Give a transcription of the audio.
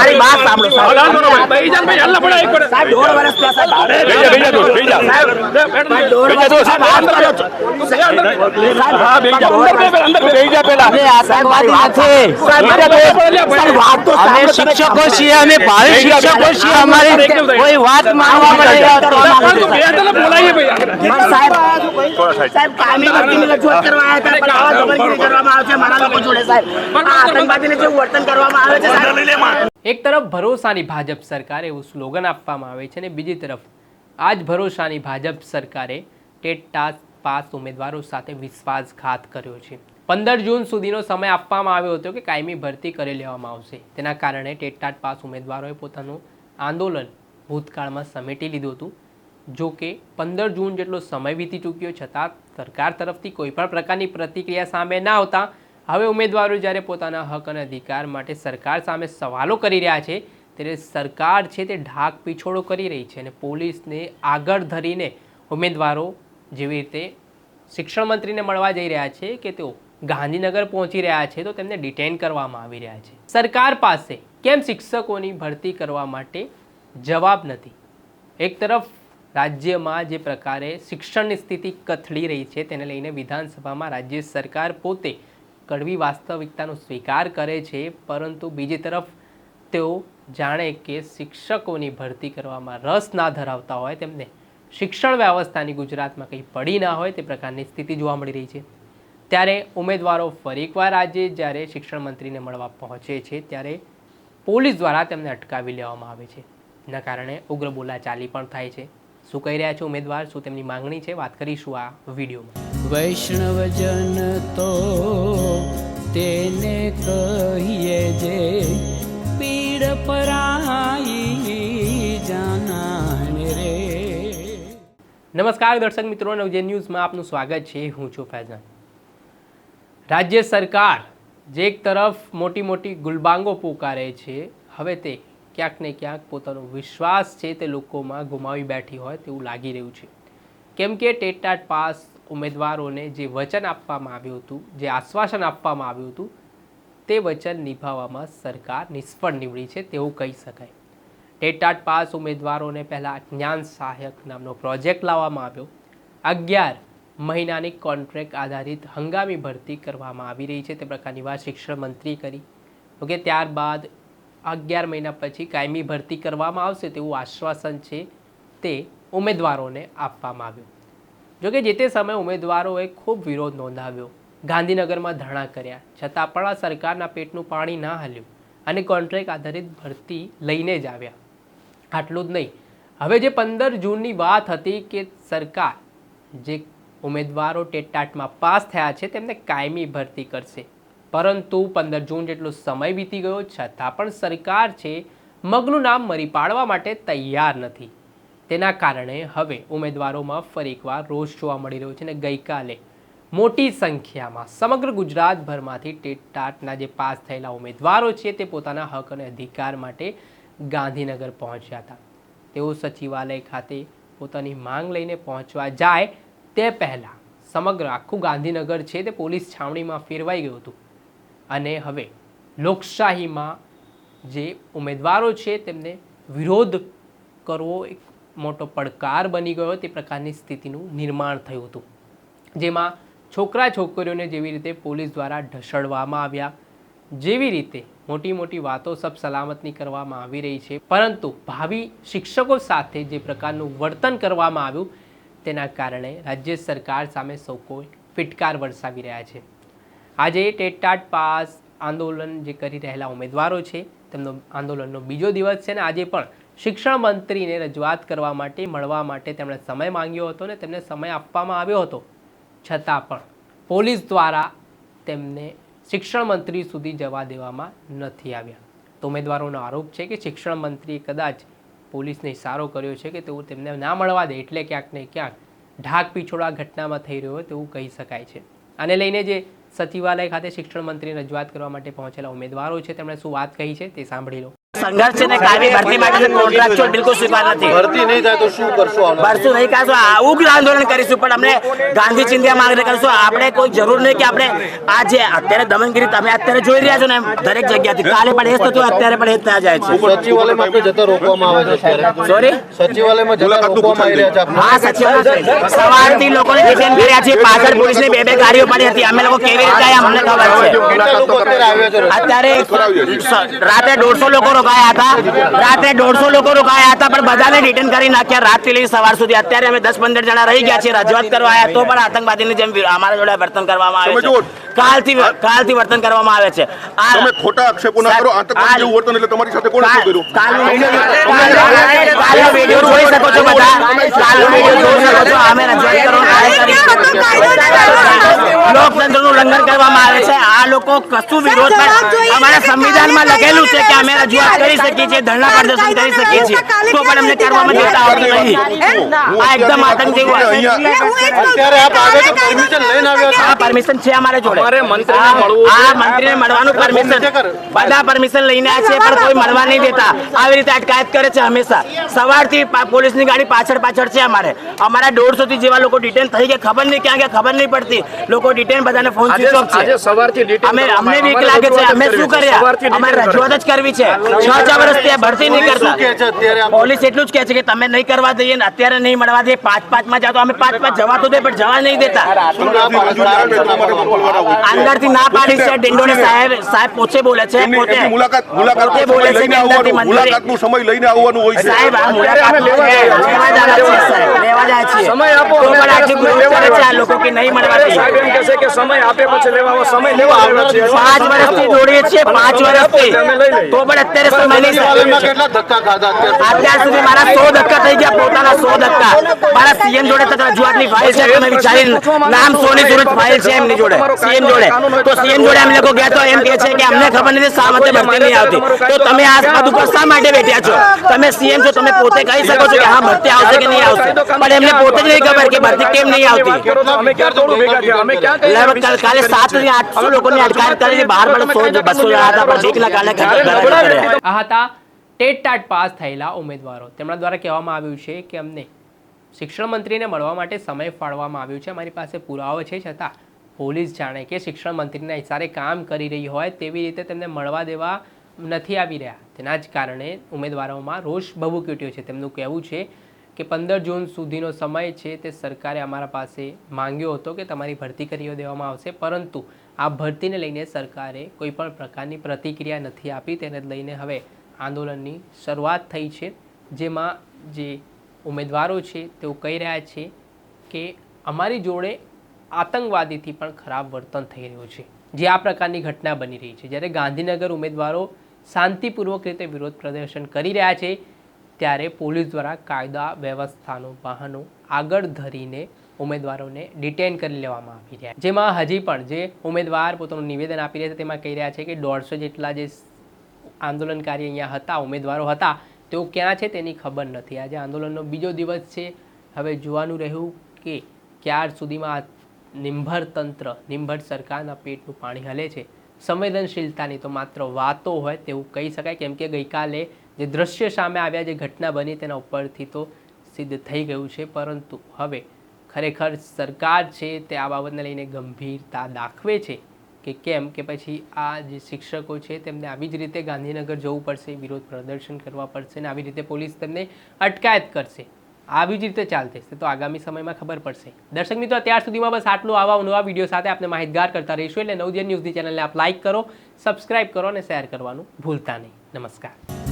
મારી વાત સાંભળો સાહેબ. ભાઈજાનભાઈ, હલ્લા પડે, એક પડે. સાહેબ દોઢ વર્ષ થયા સાહેબ ભેજા, ભેજા દો, ભેજા. સાહેબ, સાહેબ, દોઢ વર્ષ સાહેબ, હાથ કર્યો છે. હા, ભેજા. અંદર બે, બે, અંદર બે, ભેજા પેલા. અરે આતંકવાદી નથી સાહેબ, સાહેબ, વાત તો અમે સાંભળો તમે. શિક્ષકો છીએ અમે ભાવિ શિક્ષકો છીએ અમારી કોઈ વાત માનવા માટે પણ તો બે જણને બોલાવીએ ભાઈ આગળ. પણ સાહેબ સાહેબ કાયમી ભરતીની રજૂઆત કરવા આવ્યા હતા પણ આવા જબરજસ્તી કરવામાં આવે છે મારા લોકો જોડે સાહેબ આ આતંકવાદીને જેવું વર્તન કરવામાં આવે છે સાહેબ એક તરફ ભરોસાની ભાજપ સરકાર એવું સ્લોગન આપવામાં આવે છે અને બીજી તરફ આ જ ભરોસાની ભાજપ સરકારે ટેટ ટાસ્ક પાસ ઉમેદવારો સાથે વિશ્વાસઘાત કર્યો છે. પંદર જૂન સુધીનો સમય આપવામાં આવ્યો હતો કે કાયમી ભરતી કરી લેવામાં આવશે. તેના કારણે ટેટ ટાટ પાસ ઉમેદવારોએ પોતાનું આંદોલન ભૂતકાળમાં સમેટી લીધું હતું. જો કે પંદર જૂન જેટલો સમય વીતી ચૂક્યો છતાં સરકાર તરફથી કોઈપણ પ્રકારની પ્રતિક્રિયા સામે ના આવતા હવે ઉમેદવારો જ્યારે પોતાના હક અને અધિકાર માટે સરકાર સામે સવાલો કરી રહ્યા છે, ત્યારે સરકાર છે તે ઢાક પીછોડો કરી રહી છે અને પોલીસને આગળ ધરીને ઉમેદવારો જેવી રીતે શિક્ષણ મંત્રીને મળવા જઈ રહ્યા છે કે તેઓ ગાંધીનગર પહોંચી રહ્યા છે, તો તેમને ડિટેન કરવામાં આવી રહ્યા છે. સરકાર પાસે કેમ શિક્ષકોની ભરતી કરવા માટે જવાબ નથી? એક તરફ રાજ્યમાં જે પ્રકારે શિક્ષણની સ્થિતિ કથળી રહી છે, તેને લઈને વિધાનસભામાં રાજ્ય સરકાર પોતે કડવી વાસ્તવિકતાનો સ્વીકાર કરે છે, પરંતુ બીજી તરફ તેઓ જાણે કે શિક્ષકોની ભરતી કરવામાં રસ ના ધરાવતા હોય, તેમને શિક્ષણ વ્યવસ્થાની ગુજરાતમાં કંઈ પડી ના હોય તે પ્રકારની સ્થિતિ જોવા મળી રહી છે. ત્યારે ઉમેદવારો ફરી એકવાર આજે જ્યારે શિક્ષણ મંત્રીને મળવા પહોંચે છે, ત્યારે પોલીસ દ્વારા તેમને અટકાવી લેવામાં આવે છે. એના કારણે ઉગ્ર બોલાચાલી પણ થાય છે. શું કહી રહ્યા છે ઉમેદવાર? શું તેમની માંગણી છે? વાત કરીશું આ વિડીયોમાં. વૈષ્ણવજન તો તેને કહીએ જે પીડ પરાઈ જાનાને રે. નમસ્કાર દર્શક મિત્રો નવજે ન્યૂઝમાં આપનું સ્વાગત છે, હું છું ફૈઝાન. રાજ્ય સરકાર જે એક તરફ મોટી મોટી ગુલબાંગો પુકારે છે, હવે તે ક્યાંક ને ક્યાંક પોતાનો વિશ્વાસ છે તે લોકોમાં ગુમાવી બેઠી હોય તેવું લાગી રહ્યું છે. કેમ કે ટેટાટ પાસ ઉમેદવારોને જે વચન આપવામાં આવ્યું હતું, જે આશ્વાસન આપવામાં આવ્યું હતું, તે વચન નિભાવવામાં સરકાર નિષ્ફળ નીવડી છે તેવું કહી શકાય. ટેટાટ પાસ ઉમેદવારોને પહેલાં જ્ઞાન સહાયક નામનો પ્રોજેક્ટ લાવવામાં આવ્યો. અગિયાર મહિનાની કોન્ટ્રાક્ટ આધારિત હંગામી ભરતી કરવામાં આવી રહી છે તે પ્રકારની વાત શિક્ષણ મંત્રી કરી. ઓકે, ત્યારબાદ અગિયાર મહિના પછી કાયમી ભરતી કરવામાં આવશે તેવું આશ્વાસન છે તે ઉમેદવારોને આપવામાં આવ્યું. જોકે જે તે સમયે ઉમેદવારોએ ખૂબ વિરોધ નોંધાવ્યો. ગાંધીનગરમાં ધરણા કર્યા. છતાં પણ આ સરકારના પેટનું પાણી ના હલ્યું અને કોન્ટ્રાક્ટ આધારિત ભરતી લઈને જ આવ્યા. આટલું જ નહીં. હવે જે પંદર જૂનની વાત હતી કે સરકાર જે ઉમેદવારો ટેટાટમાં પાસ થયા છે, તેમને કાયમી ભરતી કરશે. પરંતુ પંદર જૂન જેટલો સમય વીતી ગયો, છતાં પણ સરકાર છે, મગનું નામ મરી પાડવા માટે તૈયાર નથી. તેના કારણે હવે ઉમેદવારોમાં ફરી એકવાર રોષ જોવા મળી રહ્યો છે અને ગઈકાલે મોટી સંખ્યામાં સમગ્ર ગુજરાતભરમાંથી ટેટાટના જે પાસ થયેલા ઉમેદવારો છે તે પોતાના હક અને અધિકાર માટે ગાંધીનગર પહોંચ્યા હતા. તેઓ સચિવાલય ખાતે પોતાની માંગ લઈને પહોંચવા જાય તે પહેલાં સમગ્ર આખું ગાંધીનગર છે તે પોલીસ છાવણીમાં ફેરવાઈ ગયું હતું. અને હવે લોકશાહીમાં જે ઉમેદવારો છે તેમને વિરોધ કરવો એક મોટો પડકાર બની ગયો તે પ્રકારની સ્થિતિનું નિર્માણ થયું હતું. જેમાં છોકરા છોકરીઓને જેવી રીતે પોલીસ દ્વારા ઢસડવામાં આવ્યા, જેવી રીતે મોટી મોટી વાતો સબ સલામતની કરવામાં આવી રહી છે, પરંતુ ભાવિ શિક્ષકો સાથે જે પ્રકારનું વર્તન કરવામાં આવ્યું, તેના કારણે રાજ્ય સરકાર સામે સૌ કોઈ ફિટકાર વરસાવી રહ્યા છે. આજે ટેટાટ પાસ આંદોલન જે કરી રહેલા ઉમેદવારો છે, તેમનો આંદોલનનો બીજો દિવસ છે ને આજે પણ શિક્ષણ મંત્રીને રજૂઆત કરવા માટે, મળવા માટે તેમણે સમય માંગ્યો હતો ને તેમને સમય આપવામાં આવ્યો હતો. છતાં પણ પોલીસ દ્વારા તેમને શિક્ષણ મંત્રી સુધી જવા દેવામાં નથી આવ્યા. તો ઉમેદવારોનો આરોપ છે કે શિક્ષણ મંત્રીએ કદાચ પોલીસને ઇશારો કર્યો છે કે તેઓ તેમને ના મળવા દે, એટલે ક્યાંક ને ક્યાંક ઢાક પીછોડા ઘટનામાં થઈ રહ્યો હોય તેવું કહી શકાય છે. આને લઈને જે સચિવાલય ખાતે શિક્ષણ મંત્રીને રજૂઆત કરવા માટે પહોંચેલા ઉમેદવારો છે, તેમણે શું વાત કહી છે તે સાંભળી લો. સંઘર્ષ છે ને કાયમી ભરતી માટે કોન્ટ્રાક્ચ્યુઅલ બિલકુલ સ્વીકાર નથી. ભરતી નહીં થાય તો શું કરશો ભરશું નહીં કાશું આ આંદોલન કરીશું પણ અમને ગાંધી ચિંધ્યા માંગણી કરીશું. આપણે કોઈ જરૂર નહીં કે આપણે આ જે અત્યારે દમનગીરી તમે અત્યારે જોઈ રહ્યા છો ને દરેક જગ્યાથી કાલે પણ એ જ થતું અત્યારે પણ એ જ થયા જાય છે. સચિવાલયમાં જતા રોકવામાં આવે છે સોરી સચિવાલયમાં જતા રોકવામાં આવી રહ્યા છે હા સચિવ સવારથી લોકોને ડિટેન કર્યા છે પાછળ પોલીસની બે બે ગાડીઓ પડી હતી. અમે લોકો કેવી રીતે આવ્યા અમને ખબર છે. અત્યારે આવ્યા છે? અત્યારે સ- રાત્રે દોઢસો લોકો રોકાયા હતા રાત્રે દોઢસો લોકો રોકાયા હતા પણ બધાને રિટર્ન કરી નાખ્યા રાતથી લઈ સવાર સુધી અત્યારે અમે દસ પંદર જણા રહી ગયા છીએ રજૂઆત કરવા આવ્યા તો પણ આતંકવાદીની જેમ અમારા જોડે વર્તન કરવામાં આવે છે કાલથી કાલથી વર્તન કરવામાં આવે છે આ- તમે ખોટા આક્ષેપો ના કરો આતંકવાદી જેવું વર્તન એટલે તમારી સાથે કોણ શું કર્યું કાલનો વિડીયો- જોઈ શકો છો બધા કાલનો વીડિયો જોઈ શકો છો અમે રજૂઆત કરવાનો લોકતંત્રનું ઉલ્લંઘન કરવામાં આવે છે આ લોકો કશું વિરોધ અમારા સંવિધાનમાં લખેલું છે કે અમે રજૂઆત કરી શકીએ છીએ ધરણા પ્રદર્શન કરી શકીએ છીએ? તો પણ અમને કરવામાં દેતા આવતું નહીં. આ એકદમ આતંક જેવું અત્યારે આપ આવે તો પરમિશન લઈને આવ્યા છો. આ પરમિશન છે અમારે જોડે. અમારે મંત્રીને મળવું આ મંત્રીને મળવાનું પરમિશન બધા પરમિશન લઈને આ છે પણ કોઈ મળવા નહીં દેતા. આવી રીતે અટકાયત કરે છે હંમેશા. સવારથી પોલીસની ગાડી પાછળ પાછળ છે અમારે. અમારા દોઢસો થી જેવા લોકો ડિટેન થઈ ગયા. ખબર નહીં ક્યાં ગયા ખબર નહીં પડતી. લોકો ડિટેન બધાને ફોન સ્વિચ ઓફ છે. અમે અમને બીક એક લાગે છે. અમે શું છે. કર્યા? અમારે રજૂઆત જ કરવી છે. છ છ વર્ષથી આ ભરતી નહીં કરતા. છે અત્યારે આપ પોલીસ એટલું જ કહે છે કે તમે નહીં કરવા દઈએ ને અત્યારે નહીં મળવા દઈએ પાંચ પાંચમાં જાતો અમે પાંચ પાંચ જવા તો દે પણ જવા નહીં દેતા. ના પાડો છો? ના પાડી ડિંડોને સાહેબ સાહેબ પોતે બોલે છે પોતે. મુલાકાત મુલાકાત પોતે બોલે છે લઈને કે અંદરથી આવવાનું મંજૂરી સમય લઈને આવવાનું હોય છે. સાહેબ આ મુલાકાત લેવા જાય છે લેવા જાય છે સમય આપો તો પણ આટલી વિરોધ કરે છે લેવાનો સમય લેવા આવ્યો છે પાંચ વર્ષથી દોડીએ છીએ પાંચ વર્ષથી. તો પણ અત્યારે સમય નહીં કેટલા ધક્કા ખાધા અત્યાર? સુધી મારા સો ધક્કા થઈ ગયા પોતાના સો ધક્કા. મારા સીએમ જોડે રજૂઆતની ફાઇલ છે તમે વિચારી નામ સોની સુરત ફાઇલ છે એમની જોડે સીએમ જોડે. તો સીએમ જોડે અમે લોકો ગયા તો એમ કહે છે કે અમને ખબર નથી શા માટે ભરતી નહીં આવતી. તો તમે આ પદ ઉપર શા માટે બેઠ્યા છો? તમે સીએમ છો તમે પોતે કહી શકો છો કે હા ભરતી આવશે કે નહીં આવશે. પણ એમને પોતે જ નહીં ખબર કે ભરતી કેમ નહીં આવતી. લગભગ કાલ- કાલે સાતથી આઠસો લોકોની અટકાયત કરી બહાર પણ બસો હતા પણ બીકના કારણે ઘરે ઘરે આ હતા ટેટ ટાટ પાસ થયેલા ઉમેદવારો તેમના દ્વારા કહેવામાં આવ્યું છે કે અમને શિક્ષણ મંત્રીને મળવા માટે સમય ફાળવામાં આવ્યો છે. અમારી પાસે પુરાવો છે છતાં પોલીસ જાણે કે શિક્ષણ મંત્રીના હિસારે કામ કરી રહી હોય તેવી રીતે તેમને મળવા દેવા નથી આવી રહ્યા. તેના જ કારણે ઉમેદવારોમાં રોષ ભભૂકી ઉઠ્યો છે. તેમનું કહેવું છે કે પંદર જૂન સુધીનો સમય છે તે સરકારે અમારા પાસે માંગ્યો હતો કે તમારી ભરતી કરી દેવામાં આવશે, પરંતુ આ ભરતીને લઈને સરકારે કોઈ પણ પ્રકારની પ્રતિક્રિયા નથી આપી. તેને લઈને હવે આંદોલનની શરૂઆત થઈ છે, જેમાં જે ઉમેદવારો છે તેઓ કહી રહ્યા છે કે અમારી જોડે આતંકવાદીથી પણ ખરાબ વર્તન થઈ રહ્યું છે, જે આ પ્રકારની ઘટના બની રહી છે. જ્યારે ગાંધીનગર ઉમેદવારો શાંતિપૂર્વક રીતે વિરોધ પ્રદર્શન કરી રહ્યા છે ત્યારે પોલીસ દ્વારા કાયદા, વ્યવસ્થાનો વાહનો આગળ ધરીને ઉમેદવારોને ડિટેન કરી લેવામાં આવી રહ્યા. જેમાં હજી પણ જે ઉમેદવાર પોતાનું નિવેદન આપી રહ્યા છે, તેમાં કહી રહ્યા છે કે દોઢસો જેટલા જે આંદોલનકારી અહીંયા હતા, ઉમેદવારો હતા, તેઓ ક્યાં છે તેની ખબર નથી. આજે આંદોલનનો બીજો દિવસ છે. હવે જોવાનું રહ્યું કે ક્યાર સુધીમાં નિંભર તંત્ર, નિંભર સરકારના પેટનું પાણી હલે છે. સંવેદનશીલતાની તો માત્ર વાતો હોય તેવું કહી શકાય, કેમ કે ગઈકાલે જે દ્રશ્ય સામે આવ્યા, જે ઘટના બની તેના ઉપરથી તો સિદ્ધ થઈ ગયું છે. પરંતુ હવે ખરેખર સરકાર છે તે આ બાબતને લઈને ગંભીરતા દાખવે છે કે કેમ? કે પછી આ જે શિક્ષકો છે તેમને આવી જ રીતે ગાંધીનગર જવું પડશે, વિરોધ પ્રદર્શન કરવા પડશે ને આવી રીતે પોલીસ તેમને અટકાયત કરશે. આવી જ રીતે ચાલશે. તો આગામી સમયમાં ખબર પડશે. દર્શક મિત્રો, અત્યાર સુધીમાં બસ આટલું. આવા નવા વીડિયો સાથે આપણે માહિતગાર કરતા રહીશું. એટલે નવજન ન્યૂઝની ચેનલને આપ લાઇક કરો સબસ્ક્રાઇબ કરો અને શેર કરવાનું ભૂલતા નહીં. નમસ્કાર.